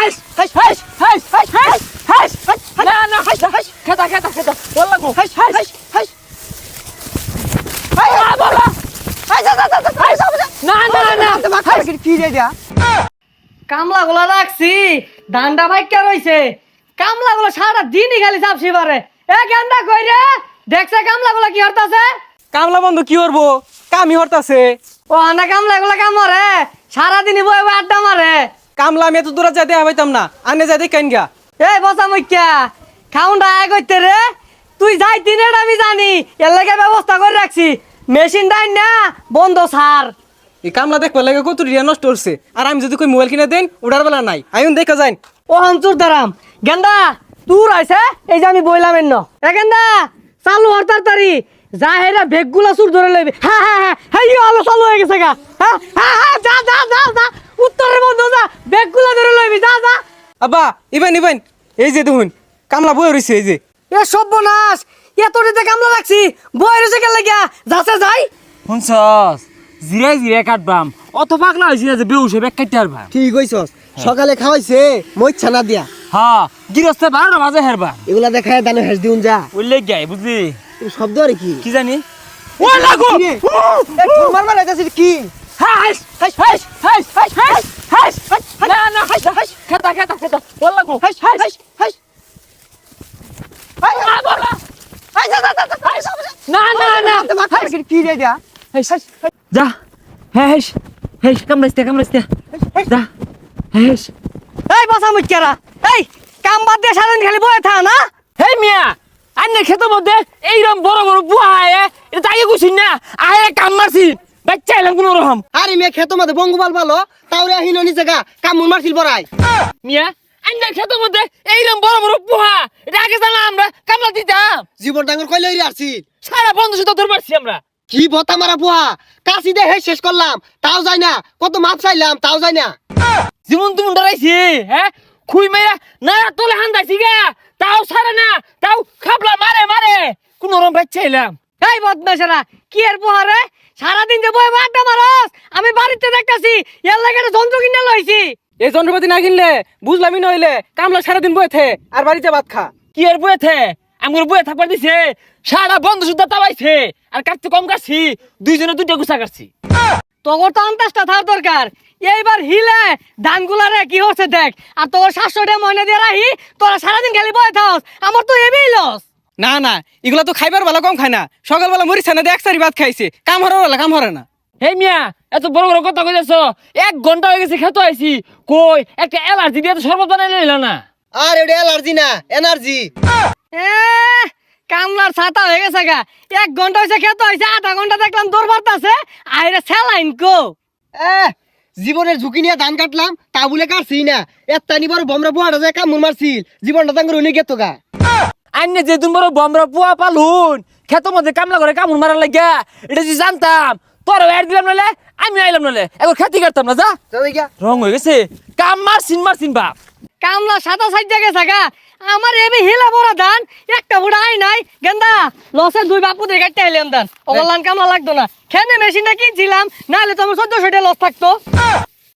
হাস হাস হাস হাস হাস হাস হাস না না হাস হাস খেতা খেতা খেতা বললা গো হাস হাস হাস হাস হাই আ বললা হাস হাস হাস হাস না না না তোমার খাবে কি রে দিয়া কামলা গুলা রাখছি দান্ডা ভাই কে রইছে কামলা গুলো সারা দিনই খালি চাপছি পারে এ গেন্দা কই রে দেখছে কামলা গুলা কি হরতাছে কামলা বন্ধু কি করব কামই হরতাছে ও আনা কামলা গুলা কাম মারে সারাদিনই বই আড্ডা মারে কামলা আমি এত দূরে যাইতে হইতাম না। আনে যাইতে কেন গা এই বসা মুখ্যা খাউন্ডা আয় করতে রে। তুই যাই তিনের আমি জানি। এর লাগে ব্যবস্থা করে রাখছি। মেশিন ডাইন না বন্ধ সার। এই কামলা দেখবার লাগে কত রিয়া নষ্ট করছে আর আমি যদি কই মোবাইল কিনে দেন উড়ার বেলা নাই। আইন দেখা যাই ও হামচুর দারাম। গেন্দা তুর আইছে। এই যে আমি বইলাম এন্ন। এ গেন্দা চালু হর তাড়াতাড়ি। যা হেরা বেগগুলা সুর ধরে লইবি। হ্যাঁ হ্যাঁ হ্যাঁ। হ্যাঁ ইয়ে হলো চালু হয়ে গেছে গা। হ্যাঁ হ্যাঁ হ্যাঁ যা যা। ব্যাগগুলা ধরে লইবি যা আব্বা ইবেন ইবেন এই যে দেখুন কামলা বই রইছে এই যে এ সর্বনাশ এতটিতে কামলা রাখছি বই রইছে কেন লাগিয়া যাচ্ছে যাই শুনছস জিরাই জিরাই কাটবাম অত পাগলা হয়েছি না যে বেউসে ব্যাগ ঠিক হইছস সকালে খাওয়াইছে মই ছানা দিয়া হ্যাঁ গিরস্তে বারো বাজে হেরবা এগুলা দেখায় দানো হেস দিউন যা উল্লেখ গায় বুঝলি শব্দ আর কি কি জানি ও লাগো তোমার মানে কি হাস হাস হাস হাস হাস হাস হাস না না হাইস হাইস খেতা খেতা খেতা বল লাগো হাইস হাইস হাইস হাইস হাই না বলা না না না হাইস কি রে যা হ্যাঁ হেস হেস কামড়াইতে কামড়াইতে যা হেস এই বসা মুখ্যারা এই কাম বাদ দিয়ে সারাদিন খালি বয়ে থা না হেই মিয়া আন্নে খেতে মধ্যে এইরকম বড় বড় বুয়া আয় এটা তাই গুছিন না আয় কাম মারছি বাচ্চা এলাম কোন রকম। আরে মেয়ে খেতো মধ্যে বঙ্গবাল ভালো? তাওরে আহিন নিচে গা কামুন মারছিল বড়াই। মিয়া আন্নে খেতে মধ্যে এইরকম বড় বড় বুয়া এটা আগে জানা আমরা কামলা দিতাম। জীবন ডাঙ্গর কইলে হইরে আসছি। সারা বন্ধু দূর পারছি আমরা। কি বতা মারা বুয়া কাশি দে হেস শেষ করলাম তাও যাই না। কত মাপ চাইলাম তাও যাই না। জীবন তুমি ডরাইছি হ্যাঁ? খুই মেয়া না তোলে হান্দাইছি গা। তাও সারে না তাও খাবলা মারে মারে। কোন রকম বাচ্চা এলাম। এই বদমাশেরা কি এর পোহারে সারাদিন যে বয়ে বয়ে আড্ডা মারস। আমি বাড়িতে দেখতাছি এর লাগে একটা যন্ত্র কিনে লইছি। এই যন্ত্রপাতি না কিনলে বুঝলামই নইলে কামলা সারাদিন বইতে আর বাড়িতে ভাত খা। কি আর বয়ে থে? বয়ে থাকবার দিছে সারা বন্ধু সুদ্ধা তাবাইছে আর কাটতে কম কাটছি দুইজনে দুইটা গুছা কাটছি। তোর তো আন্তাজটা থার দরকার। এইবার হিলে ধানগুলারে কি হচ্ছে দেখ? আর তোর টাকা ময়না দিয়ে রাহি তোরা সারাদিন খালি বয়ে থাকস আমার তো এবি লস না না এগুলা তো খাইবার বেলা কম খায় না। সকালবেলা মরিচ না এক সারি ভাত খাইছে। কাম হরার বেলা কাম হরে না। হে মিয়া এত বড় বড় কথা কইতেছ এক ঘণ্টা হয়ে গেছে খেতে আইছি। কই একটা অ্যালার্জি দিয়ে তো শরবত বানাই লইল না। আর এটা এলার্জি না এনার্জি। এ কামলার ছাতা হয়ে গেছে গা। এক ঘণ্টা হয়েছে খেতে হয়েছে আধা ঘণ্টা দেখলাম দৌড় মারতাছে। আইরে স্যালাইন কো। এ জীবনের ঝুঁকি নিয়ে ধান কাটলাম তা বলে কাটছি না। এত্তানি বড় বমরা বুয়াটা যায় কামুন মারছিল জীবনটা তাঙ্গর উনি গেতো গা। আইনে যে তুমি বড় বমরা পুয়া পালুন খেত মধ্যে কামলা করে কামড় মারার লাগিয়া এটা যদি জানতাম তোর এড দিলাম নালে আমি আইলাম নালে একবার খেতে কাটতাম না যা। রং হয়ে গেছে। কাম মারছিন মারছিন বাপ। কামলা সাদা সাইজা গেছে গা। আমার এবি হিলা বড় ধান একটা বুড়া আই নাই। গেন্দা লসে দুই বাপু দিয়ে কাটতে আইলাম ধান ওগুলান কামলা লাগতো না। খেনে মেশিনটা কিনছিলাম নাহলে তো আমার চোদ্দশো টাকা লস থাকতো।